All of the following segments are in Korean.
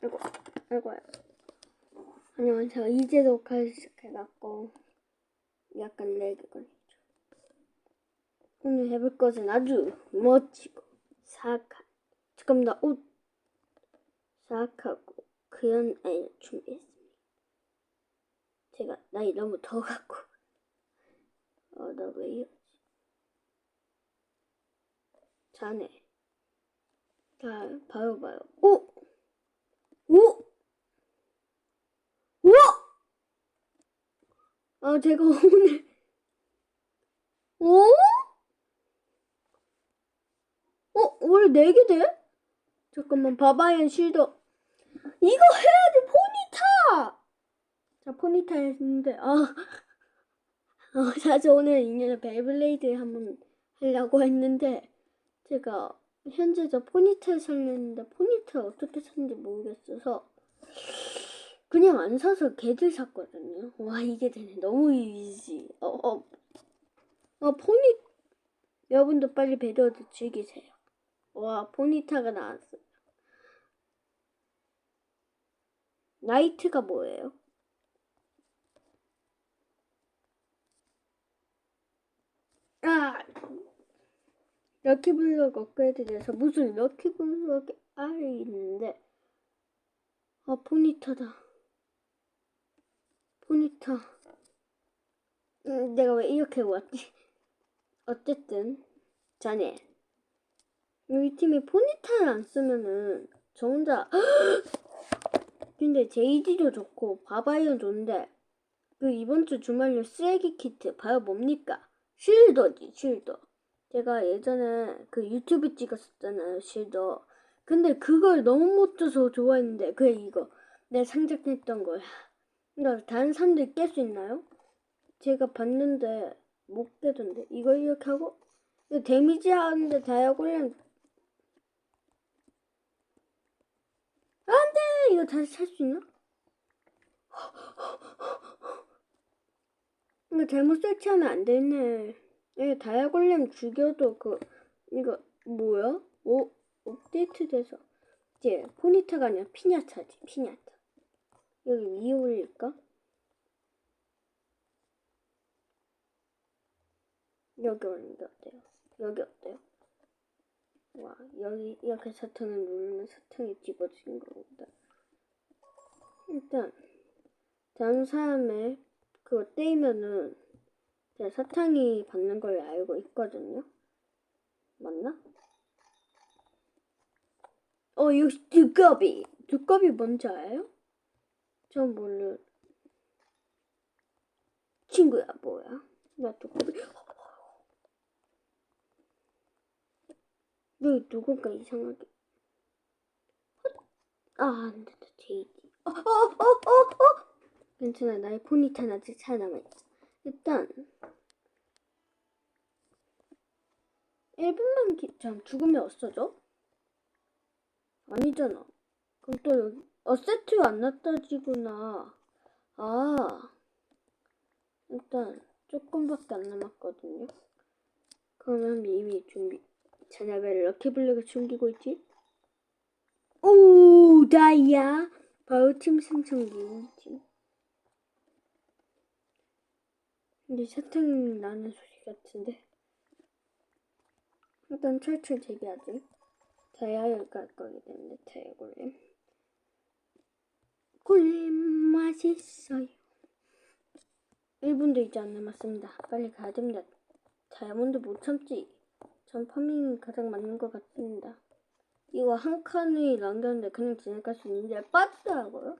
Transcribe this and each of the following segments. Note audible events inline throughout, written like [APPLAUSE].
아이고, 아이고요. 안녕하세요. 이제 녹화를 시작해갖고 약간 렉이 걸리죠. 오늘 해볼 것은 아주 멋지고 사악한 조금 더 옷, 사악하고 그런 애를 준비했습니다. 제가 나이 너무 더갖고 [LAUGHS] 어, 나왜 이러지? 자네. 자, 봐요, 봐요. 오! 오! 우와! 아, 제가 오늘, [LAUGHS] 오? 어, 원래 4개 돼? 잠깐만, 바바이언 쉴더. 이거 해야지, 포니타! 자, 포니타 했는데, 아. 어, 사실 오늘 인연의 베이블레이드 한번 하려고 했는데, 제가 현재 저 포니테일 살렸는데, 포니테일 어떻게 샀는지 모르겠어서, 그냥 안 사서 개들 샀거든요. 와 이게 되네. 너무 이지. 어, 어, 어 포니 여러분도 빨리 배려도 즐기세요. 와 포니타가 나왔어요. 나이트가 뭐예요? 아 럭키블럭 업그레이드 돼서 무슨 럭키블럭이 알이 있는데 아 포니타다. 포니타. 음, 내가 왜 이렇게 왔지? [LAUGHS] 어쨌든, 자네. 우리 팀이 포니타를 안 쓰면은, 저 혼자, [GASPS] 근데 제이지도 좋고, 바바이언 좋은데, 그 이번 주 주말로 쓰레기 키트, 바로 뭡니까? 쉴더지, 쉴더. 제가 예전에 그 유튜브 찍었었잖아요, 쉴더. 근데 그걸 너무 못 줘서 좋아했는데, 그래, 이거. 내 상작했던 거야. 이거 다른 사람들이 깰 수 있나요? 제가 봤는데 못 깨던데 이거 이렇게 하고 이거 데미지 하는데 다이아골렘 안 돼 이거 다시 찰수 있나? [GASPS] 이거 잘못 설치하면 안 되네 이거 다이아골렘 죽여도 그 이거 뭐야? 오 업데이트 돼서 이제 포니타가 아니라 피냐타지 피냐타 여기 위에 올릴까? 여기 올리는 게 어때요? 여기 어때요? 와 여기 이렇게 사탕을 누르면 사탕이 집어지는 겁니다. 일단 다른 사람의 그거 떼이면은 제가 사탕이 받는 걸 알고 있거든요. 맞나? 어 이거 두꺼비 두꺼비 뭔지 알아요? 전 몰라. 친구야 뭐야? 나 두꺼비 여기 누군가 이상하게. 아, 안 된다, 제이지. 어, 어, 어, 어, 어! 괜찮아, 나의 포니탄 아직 살아남아있어. 일단, 1분만 기, 잠, 죽으면 없어져? 아니잖아. 그럼 또 여기, 어, 세트 안 났다지구나. 아, 일단, 조금밖에 안 남았거든요. 그러면 이미 준비. 자네 왜 럭키블럭을 숨기고 있지? 오, 다이아. 바로 팀 생성기 팀. 근데 사탕 나는 소리 같은데. 일단 철철 재기하지. 다이아를 깔 거기 때문에 다이아 골렘. 골렘 맛있어요. 1분도 이제 안 남았습니다. 빨리 가야 됩니다. 다이아몬드 못 참지. 전 파밍이 가장 맞는 것 같습니다. 이거 한 칸이 남겼는데 그냥 지나갈 수 있는데 빠지더라고요.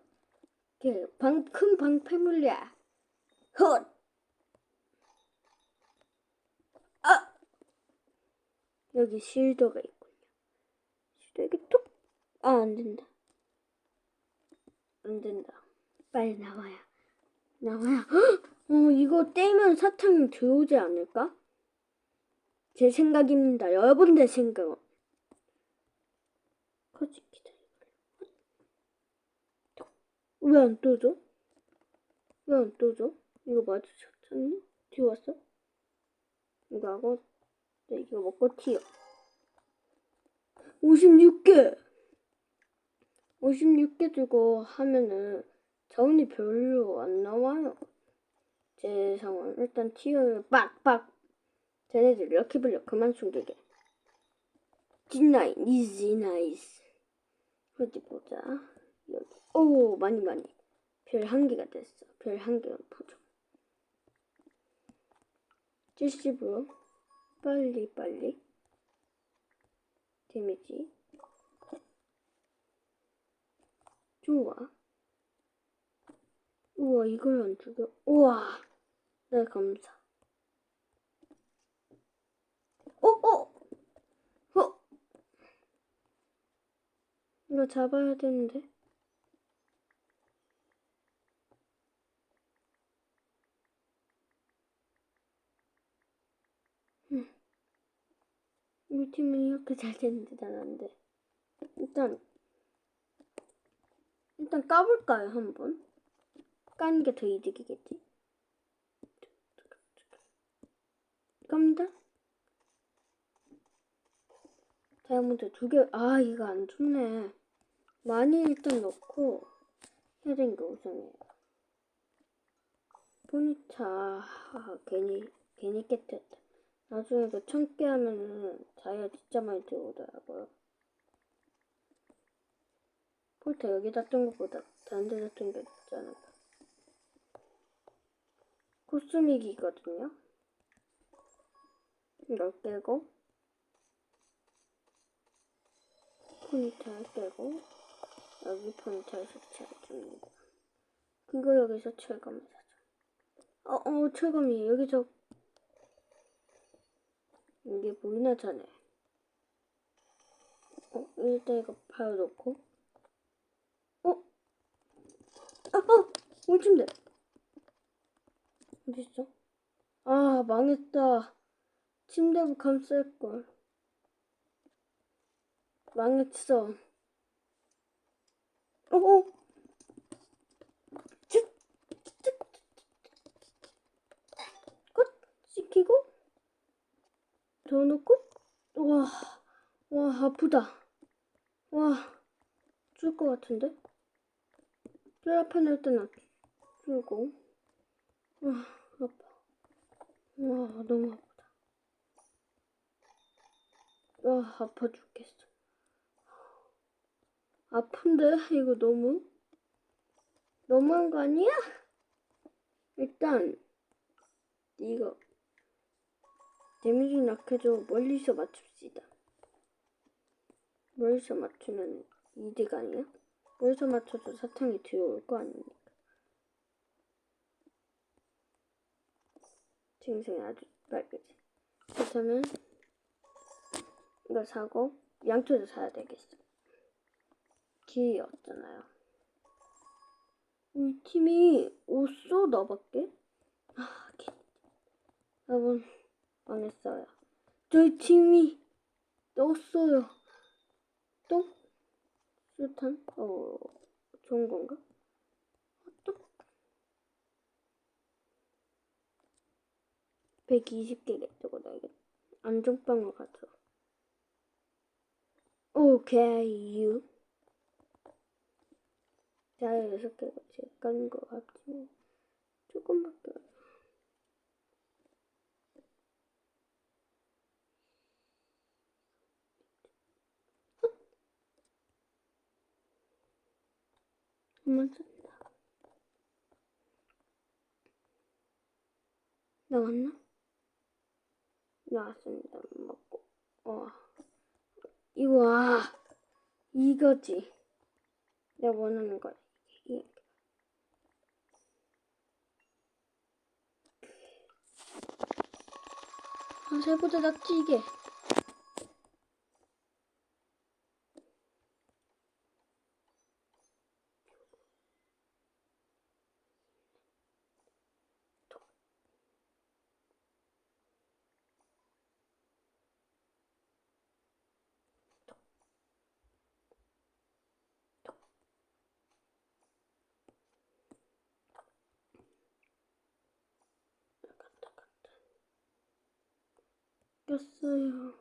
이렇게 방, 큰 방패물이야. 헛! 아! 여기 실더가 있군요. 실더 여기 뚝! 아, 안 된다. 안 된다. 빨리 나와야. 나와야. 헉! 어, 이거 떼면 사탕 들어오지 않을까? 제 생각입니다. 여러분들 생각은. 거짓 기다려. 왜안 떠져? 왜 안 떠져? 이거 맞아 찾니? 뒤 왔어? 이거 하고 네, 이거 먹고 튀어. 56개! 56개 들고 하면은 자원이 별로 안 나와요. 제 상황 일단 티어를 빡빡 쟤네들 불려 그만 숨기게. 뒷나인 이지 나이스. 어디 보자. 여기 오 많이 많이 별 한 개가 됐어. 별 한 개가 보죠. 70으로 빨리 빨리 데미지 좋아. 우와, 이걸 안 죽여. 우와, 네, 감사. 어, 어, 어. 이거 잡아야 되는데. 우리 팀은 이렇게 잘 되는데 난안 돼. 일단 일단 까볼까요, 한번? 까는 게 더 이득이겠지? 깝니다. 다이아몬드 두 개, 아, 이거 안 좋네. 많이 일단 넣고, 해야 되는 게 우선이에요. 보니차, 아, 괜히, 괜히 깨뜨렸다. 나중에도 천개 하면은 다이아 진짜 많이 들어오더라고요. 폴터 여기다 뜬 것보다 다른 데다 뜬게 않을까. 코스믹이거든요. 이걸 깨고 포니타를 깨고 여기 포니타를 설치해줍니다. 그리고 여기서 철검을 사죠. 어, 어, 철검이 여기서 이게 보이나 자네. 어, 이거 바로 놓고 어? 아, 어! 우리 침대. 어딨어? 아, 망했다. 침대부 감쌀걸. 망했어. 어, 어! 즉, 즉, 컷! 시키고, 더 넣고, 와, 와, 아프다. 와, 죽을 것 같은데? 뼈아파는 일단 풀고. 와 아파. 와 너무 아프다. 와 아파 죽겠어. 아픈데? 이거 너무? 너무한 거 아니야? 일단 이거 데미지 낙해줘 멀리서 맞춥시다 멀리서 맞추면 이득 아니야? 멀리서 맞춰도 사탕이 들어올 거 아닙니까? 생생이 아주 빨개지. 그렇다면 이거 사고 양초도 사야 되겠어. 기회 없잖아요. 우리 팀이 없어 나밖에? 아, 기... 여러분 망했어요. 저희 팀이 없어요. 또 수탄? 어 좋은 건가? 또 120개겠죠, 나에게. 안정빵을 가져. 오케이, 유. 자, 여섯 개가 제일 깐것 같지만, 조금밖에. 한번 쓴다. 나왔나? 나왔습니다. 먹고. 어. 이거, 아, 이거지. 내가 원하는 거. 이. 아, 새보다 낫지, 이게. 바뀌었어요.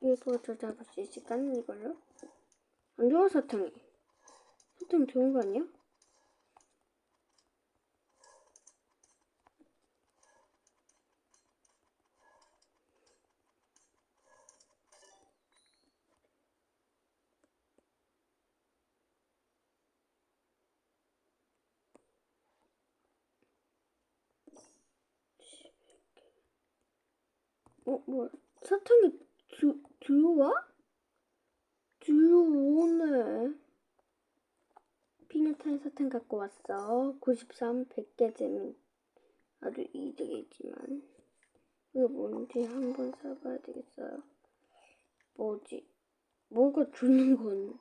이거 더 잡을 수 있을까? 이걸로? 안 좋아 사탕이 사탕 좋은 거 아니야? 어, 뭐, 사탕이 두, 들어와? 들어오네. 피넛한 사탕 갖고 왔어. 93, 100개 재미 아주 이득이지만. 이거 뭔지 한번 사봐야 되겠어요. 뭐지? 뭐가 주는 건.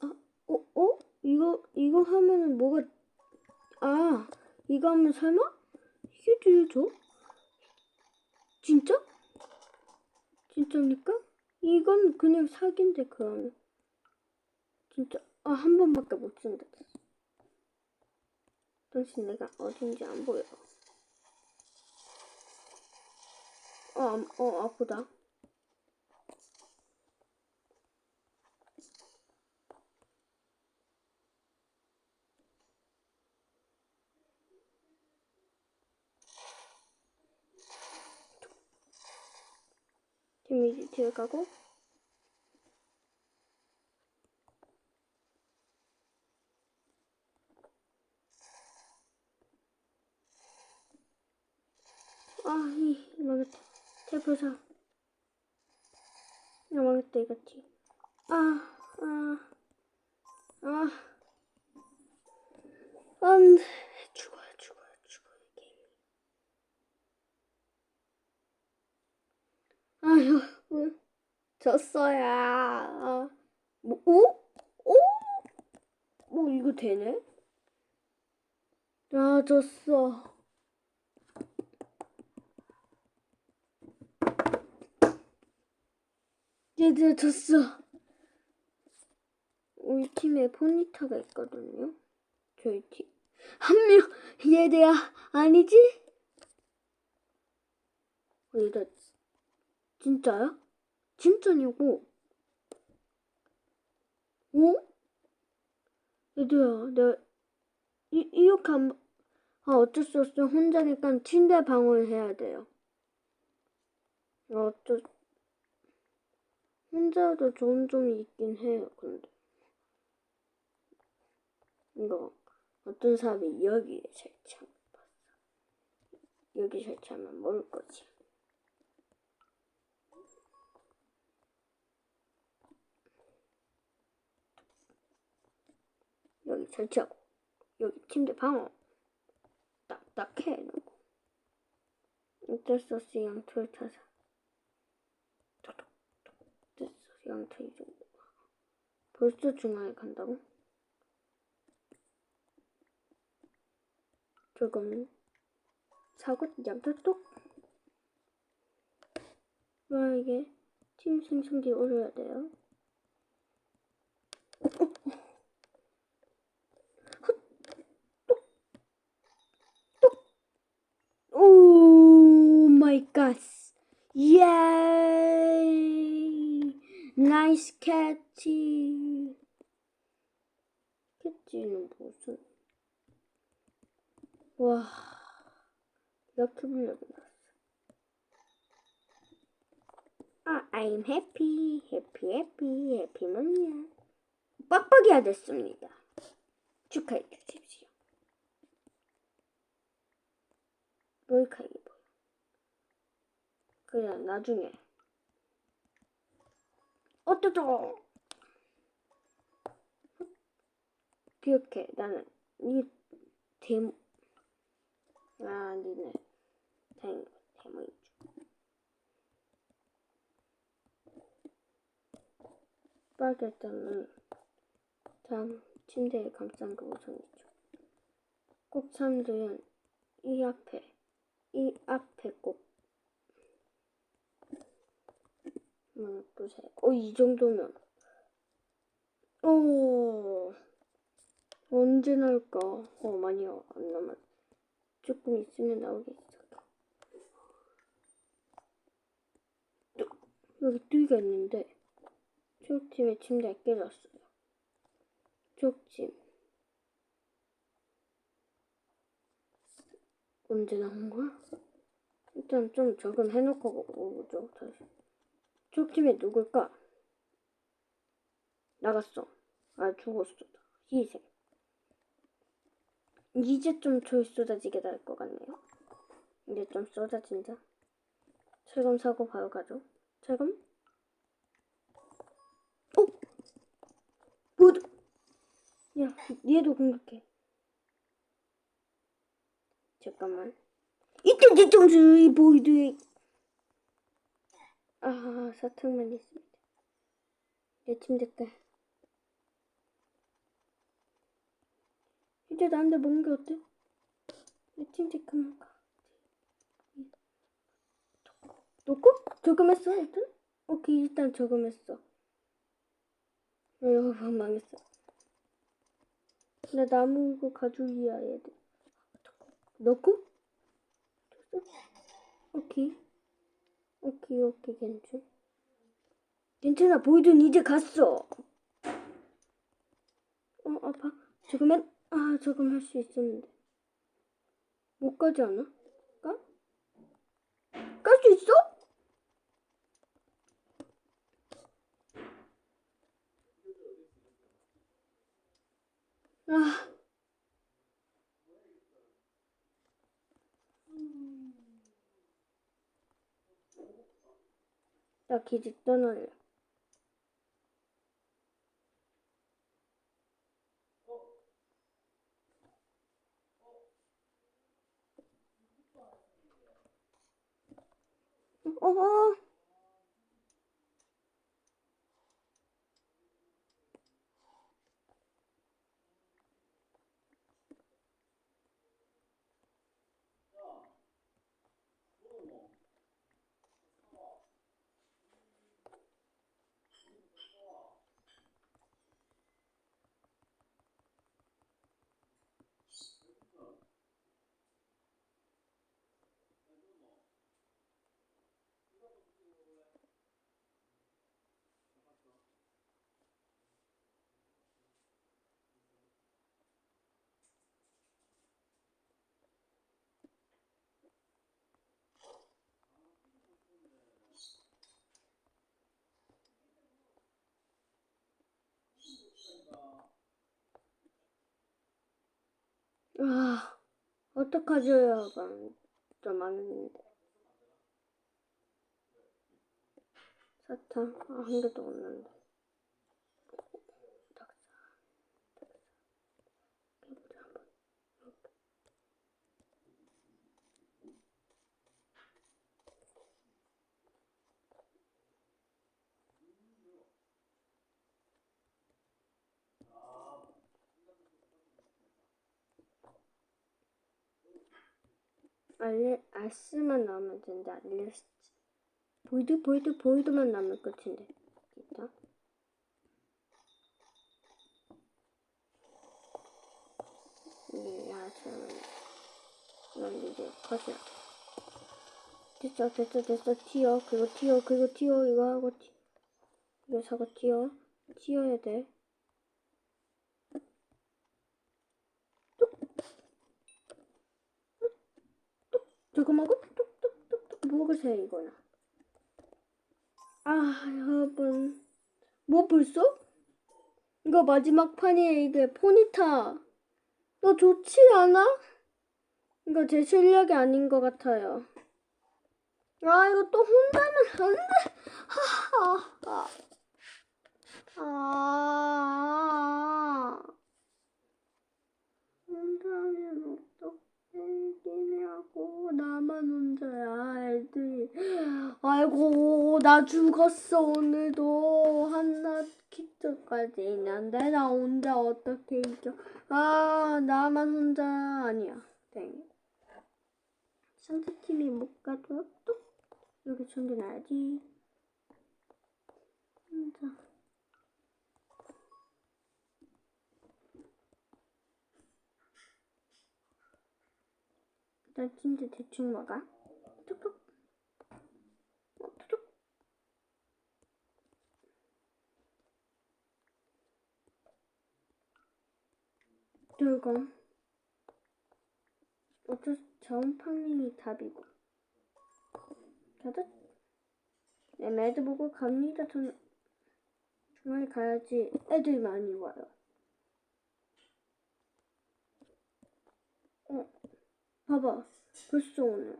아, 어, 어? 이거, 이거 하면은 뭐가, 아, 이거 하면 설마? 이게 들죠? 진짜? 진짜입니까? 이건 그냥 사기인데 그러면 진짜 아 한 번밖에 못 쓴다. 당신 내가 어딘지 안 보여. 어, 안- 어 아프다. 데미지 들어가고 아, 이, 망했다. 대표사. 야, 망했다, 이거지. 아, 아, 아. 안 돼. 죽어요, 죽어요, 죽어요, 게임. 아휴, 왜. 졌어야. 아, 뭐, 오? 오? 뭐, 이거 되네? 아, 졌어. 얘들 졌어. 우리 팀에 포니타가 있거든요. 저희 팀. 한 명, 얘들아, 아니지? 어, 얘들아, 진짜야? 진짜냐고? 어? 얘들아, 내가, 이, 이렇게 한, 번- 아, 어쩔 수 없어. 혼자니까 침대 방어를 해야 돼요. 어쩔, 혼자도 좋은 점이 있긴 해요, 근데. 이거, 어떤 사람이 여기에 설치하면. 여기 설치하면 모를 거지. 여기 설치하고, 여기 침대 방어. 딱딱 해, 놓고. 어쩔 수 없이 양털 타서. 톡톡. 됐어, 양털 이 정도. 벌써 중앙에 간다고? 조금 사고 양털톡. 와 이게 팀 생성기 올려야 돼요. 오마 이 갓. 예이. 나이스 캐치. 캐치는 무슨 와 이렇게 불려고 나왔어. 아, I'm happy, happy, happy, happy 뭐냐? 빡빡이가 됐습니다. 축하해 주십시오. 이게 뭐야? 그냥 나중에 어떠죠? 기억해. 나는 이 데모 아, 니네 다행히 데모인 줄. 빨겠다는 다음 침대에 감싼 거 우선이죠. 꼭 사람들은 이 앞에 이 앞에 꼭 한번 보세요. 어, 이 정도면 오 언제 나올까? 어 많이 안 남았. 조금 있으면 나오겠어. 여기 뚜기가 있는데 초록팀의 침대가 깨졌어요. 초록팀 언제 나온 거야? 일단 좀 적응해놓고 오죠 다시. 초록팀이 누굴까? 나갔어. 아 죽었어. 희생. 이제 좀 조이 쏟아지게 될것 같네요. 이제 좀 쏟아진다. 철검 사고 바로 가죠. 철검? 어? 보드! 야, 얘도 공격해. 잠깐만. 이쪽 뒤통수 이 보이드. 아, 사탕만 있습니다. 내팀 됐다. 이제 나한테 먹는 게 어때? 내팀 잠깐만 가. 놓고? 저금했어 일단? 오케이 일단 저금했어. 어, 여러분 망했어. 나 나무 이거 가죽이야 얘들. 넣고? 오케이. 오케이 오케이 괜찮. 괜찮아 보이든 이제 갔어. 어 아파. 저금은 아 저금 할 수 있었는데. 못 가지 않아? 가? 깔수 있어? 아. 나 기지 떠날래. 어허. 아, 어떡하죠. 좀 많은데. 사탕, 아, 한 개도 없는데. 닭살, 닭살. 해보자, 한번. 알레, 알스만 나오면 된다. 알레스. 보이드, 보이드, 보이드만 나오면 끝인데. 기타. 네, 알스만. 넌 이제 컷이야. 됐어, 됐어, 됐어. 튀어. 그리고 튀어, 그리고 튀어. 이거 하고 튀어. 이거 사고 튀어. 튀어야 돼. 조금하고 이거는. 아 여러분 뭐 벌써? 이거 마지막 판이에요 이게 포니타. 너 좋지 않아? 이거 제 실력이 아닌 것 같아요. 아 이거 또 혼자는 안 돼. 하하하. 아. 혼자는 어떻게 이기냐고 나만 혼자야 애들이 아이고 나 죽었어 오늘도. 한낱 키트까지 있는데 나 혼자 어떻게 이겨? 아 나만 혼자 아니야. 땡. 상대팀이 못 가도 또 여기 충전해야지? 혼자 나 진짜 대충 먹어. 톡톡. 어, 톡톡. 뚫검. 어쩔 수, 저음 팡님이 답이고. 다들 네, 매드 보고 갑니다. 저는 정말 가야지. 애들 많이 와요. 어. 봐봐. 벌써 오네.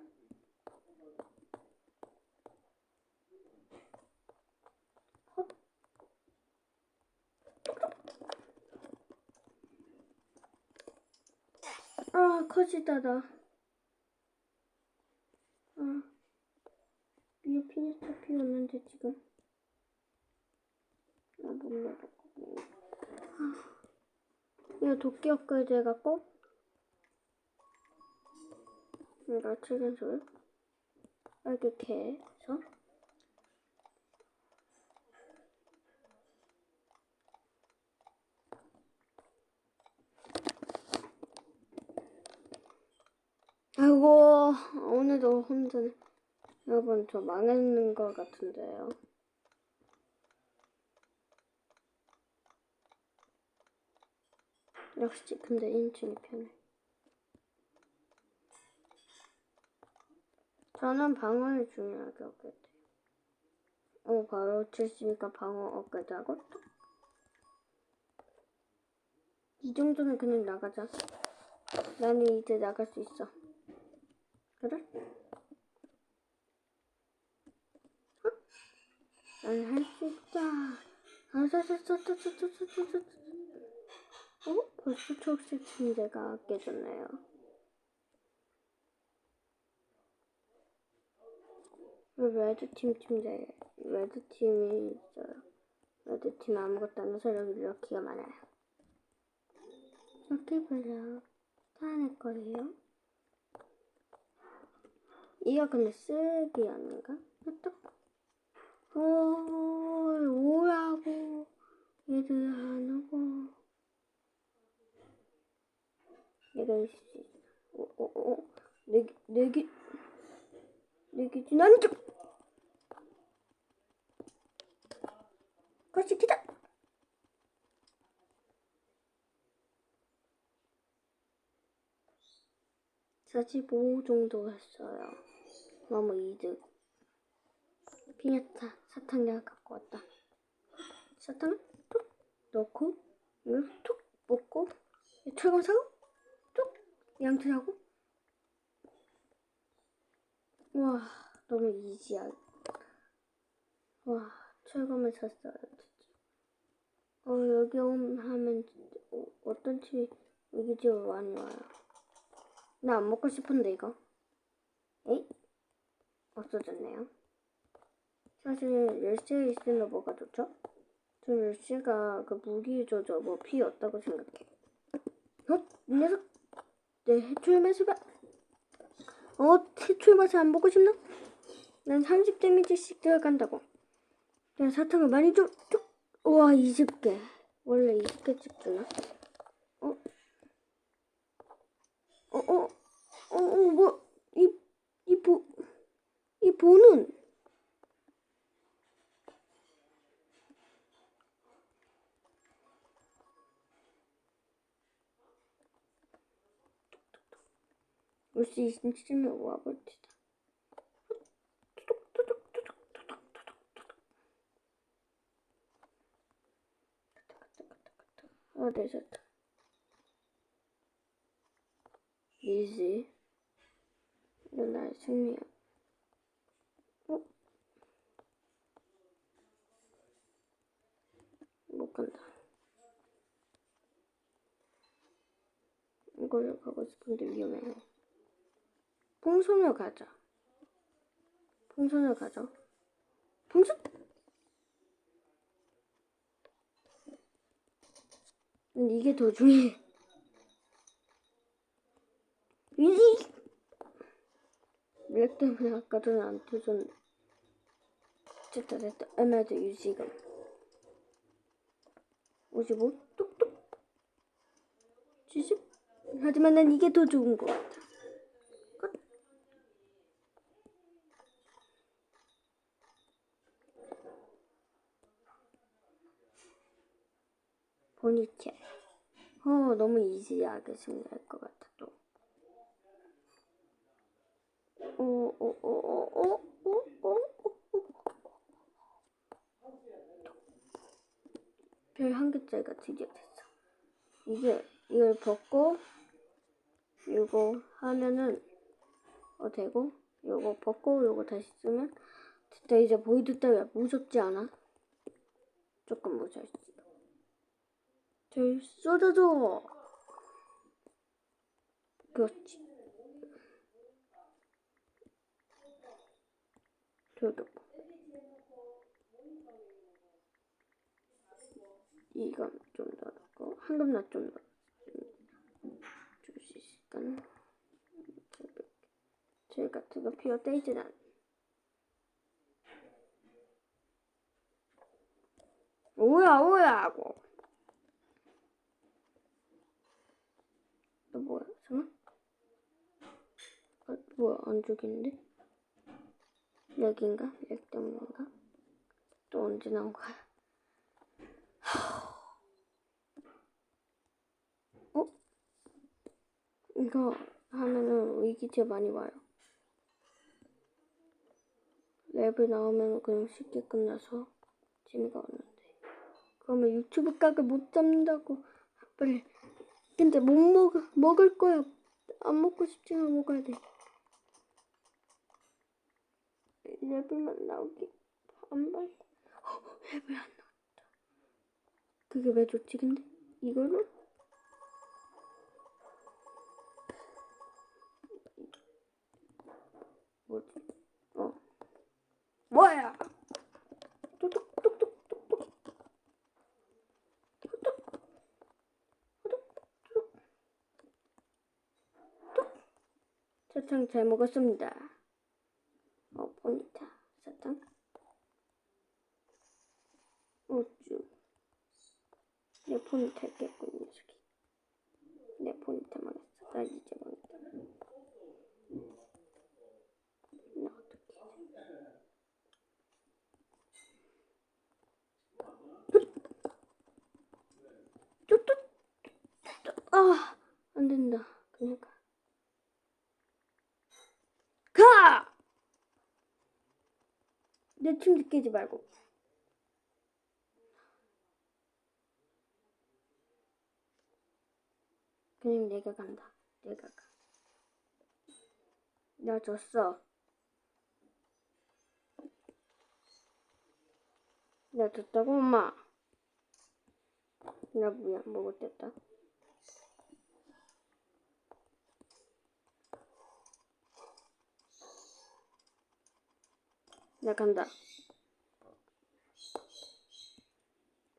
헛. 아, 커지다다. 아, 위에 피니타 피웠는데 지금. 나못 내려가고. 아, 이거 도끼 업그레이드 해갖고. 이거 책임술. 이렇게 해서. 아이고, 오늘도 혼자네. 여러분, 저 망했는 것 같은데요. 역시, 근데 인칭이 편해. 저는 방어를 중요하게 업그레이드. 어, 바로 70이니까 방어 업그레이드 하고, 또. 이 정도는 그냥 나가자. 나는 이제 나갈 수 있어. 그래? 어? 난할 수 있다. 아자자자자자자자자자. 어? 벌써 초록색 침대가 깨졌네요. 레드팀 침대, 레드팀이 있어요. 레드팀 아무것도 안 해서 여기 이렇게가 많아요. 이렇게 별로 타낼 거예요. 이거 근데 쓰기 아닌가? 또 오, 오라고 얘들 안 오고 내가 있을 수. 오, 오, 오, 내기, 내기, 내기 지난 주 같이 기다. 사십오 정도 했어요. 너무 이득. 피냐타 사탕을 갖고 왔다. 사탕을 툭 넣고 툭 먹고 철검 사고 툭 양치 사고 와 너무 이지야. 와 철검을 샀어요. 어 여기 오면 하면 어, 어떤 팀이 여기 집에 많이 와요. 나 안 먹고 싶은데 이거. 에이 없어졌네요. 사실 열쇠 있으면 뭐가 좋죠? 저 열쇠가 그 무기 조절 뭐 필요 없다고 생각해. 어? 이 녀석 내 맛을 봐. 어? 해초의 맛을 안 보고 싶나? 난 30 데미지씩 들어간다고. 내가 사탕을 많이 좀 쭉. 우와 20개. 원래 20개씩 주나? 어? 어? 어? 어? 어? 뭐? 이, 이 보, 이 보는 올수 있으면 와볼지 어, 네, 좋다. 이지. 이건 나의 승리야. 어? 못 간다. 이걸로 가고 싶은데 위험해요. 풍선을 가자. 풍선을 가자. 풍선? 난 이게 더 중요해. 이 블랙 때문에 아까 전에 안 터졌네. 됐다 됐다. 에메드 유지금. 55 뚝뚝. 70. 하지만 난 이게 더 좋은 것 같아. 포니테일. 어, 너무 이지하게 승리할 것 같아, 또. 어, 어, 어, 어, 어, 어, 어, 어. 별한 개짜리가 드디어 됐어. 이제 이걸 벗고, 이거 하면은, 어, 되고, 요거 벗고, 요거 다시 쓰면, 진짜 이제 보이드 따위야 무섭지 않아? 조금 무서웠지. 될 쏟아져. 그렇지. 저도. 이건 좀더 넣고 황금나 좀 더. 줄수 있을까나? 제 같은 거 피어 떼이진 않. 오야 오야 하고. 너 뭐야? 잠깐. 아, 뭐야 안 죽이는데? 여긴가? 여기 때문인가? 또 언제 나온 거야? 어? 이거 하면은 위기체 많이 와요. 랩을 나오면 그냥 쉽게 끝나서 재미가 없는데. 그러면 유튜브 각을 못 잡는다고. 빨리. 근데 못 먹어. 먹을 거야. 안 먹고 싶지만 먹어야 돼. 랩을만 나오기. 한 발. 어, 랩을 안 나왔다. 그게 왜 좋지, 근데? 이거를? 뭐지? 어. 뭐야? 사탕 잘 먹었습니다. 어, 보니타. 사탕. 우쭈. 내 포니타 이 녀석이. 내 포니타 망했어. 나 이제 망했다. 나 어떡해. 아, 안 된다. 가! 내팀 깨지 말고. 그냥 내가 간다. 내가 가. 나 졌어. 나 졌다고, 엄마. 나 뭐야, 뭐 못했다. 나 간다.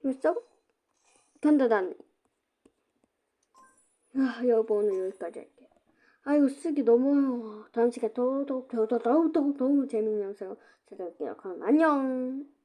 됐어? 간다, 난. 아, 여보, 오늘 여기까지 할게. 아이고, 쓰기 너무, 다음 시간에 더더욱, 더더욱, 더욱, 더욱, 재밌는 영상 찾아올게요. 그럼 안녕!